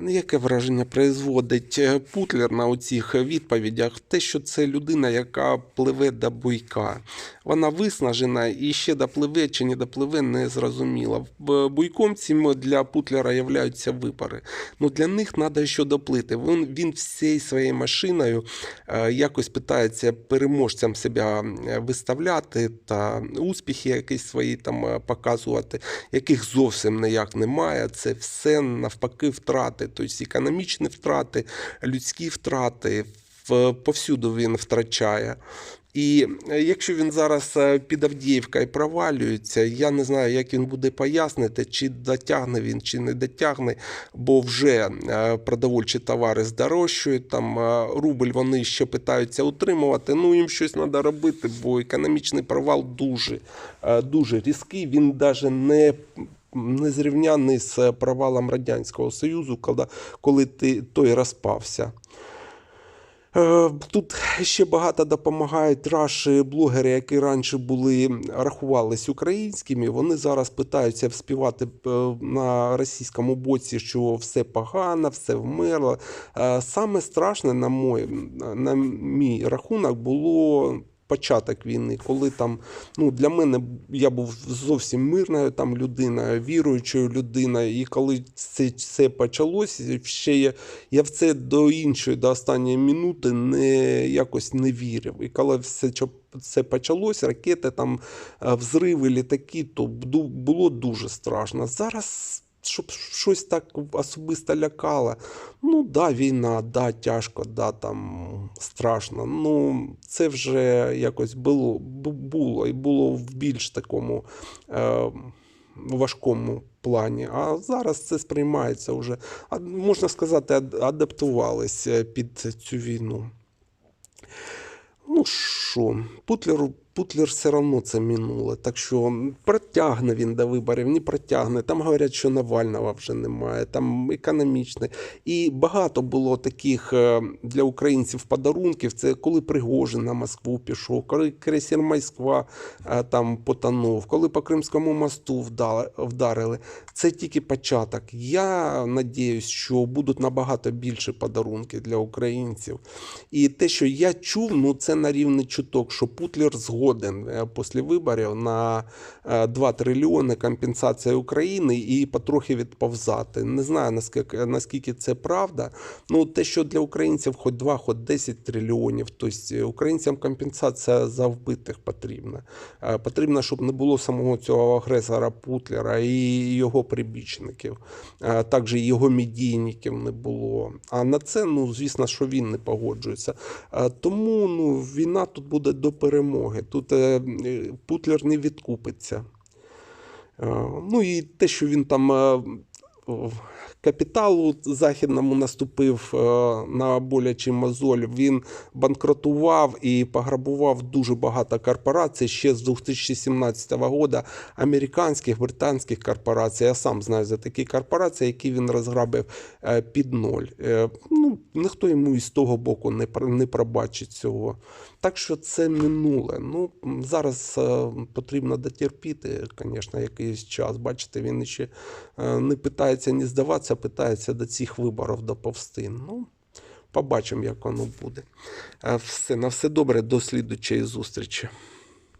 Яке враження производить е, Путлер на оцих відповідях? Те, що це людина, яка пливе до буйка. Вона виснажена і ще допливе чи не допливе, не зрозуміло. Б- Буйком цим для Путлера являються випари. Ну для них треба ще доплити. Він, він всією своєю машиною е, якось питається переможцям себе е, виставляти та успіхи якісь свої там е, показувати, яких зовсім ніяк немає. Це все навпаки втрати, тобто економічні втрати, людські втрати. Повсюду він втрачає. І е, якщо він зараз е, під Авдіївкою провалюється, я не знаю, як він буде пояснити, чи дотягне він, чи не дотягне, бо вже е, продовольчі товари здорожчують, там рубль вони ще питаються утримувати. Ну їм щось треба робити, бо економічний провал дуже, дуже різкий. Він навіть не не зрівняний з провалом Радянського Союзу, коли, той розпався. Е, Тут ще багато допомагають наші блогери, які раніше були рахувались українськими. Вони зараз питаються вспівати е, на російському боці, що все погано, все вмерло. Е, Саме страшне, на мой, на мій рахунок, було. Початок війни, коли там, ну для мене я був зовсім мирною там людиною, віруючою людиною, і коли це все почалося, ще я, я в це до іншої, до останньої минути не якось не вірив. І коли все це почалось, ракети, там е, взриви, літаки, то було дуже страшно. Зараз. Щоб щось так особисто лякало. Ну, да, війна, да, тяжко, да, там страшно. Ну, це вже якось було, було і було в більш такому е, важкому плані. А зараз це сприймається вже, можна сказати, ад- адаптувалися під цю війну. Ну що, Путлеру, Путлер все одно це минуле. Так що протягне він до виборів, не протягне. Там говорять, що Навального вже немає, там економічне. І багато було таких е, для українців подарунків. Це коли Пригожин на Москву пішов, коли крейсер Москва е, там потонув, коли по Кримському мосту вдарили. Це тільки початок. Я надіюсь, що будуть набагато більше подарунки для українців. І те, що я чув, ну це на рівні чуток, що Путлер згоден е, після виборів на е, 2 трильйони компенсація України і потрохи відповзати. Не знаю наскільки, наскільки це правда. Ну те, що для українців хоч 2, хоч 10 трильйонів, тобто українцям компенсація за вбитих потрібна. Е, Потрібно, щоб не було самого цього агресора Путлера і його прибічників, Е, також його медійників не було. А на це, ну звісно, що він не погоджується. Е, Тому ну, війна тут буде до перемоги. Тут е, Путлер не відкупиться. Е, Ну і те, що він там е, капіталу західному наступив е, на болячий мозоль, він банкротував і пограбував дуже багато корпорацій ще з 2017 року, американських, британських корпорацій. Я сам знаю за такі корпорації, які він розграбив е, під ноль. Е, Ну, ніхто йому із того боку не, не пробачить цього. Так що це минуле. Ну, зараз потрібно дотерпіти, звісно, якийсь час. Бачите, він ще не питається не здаватися, питається до цих виборів доповсти. Ну, побачимо, як воно буде. Е, Все, на все добре, до слідучої зустрічі.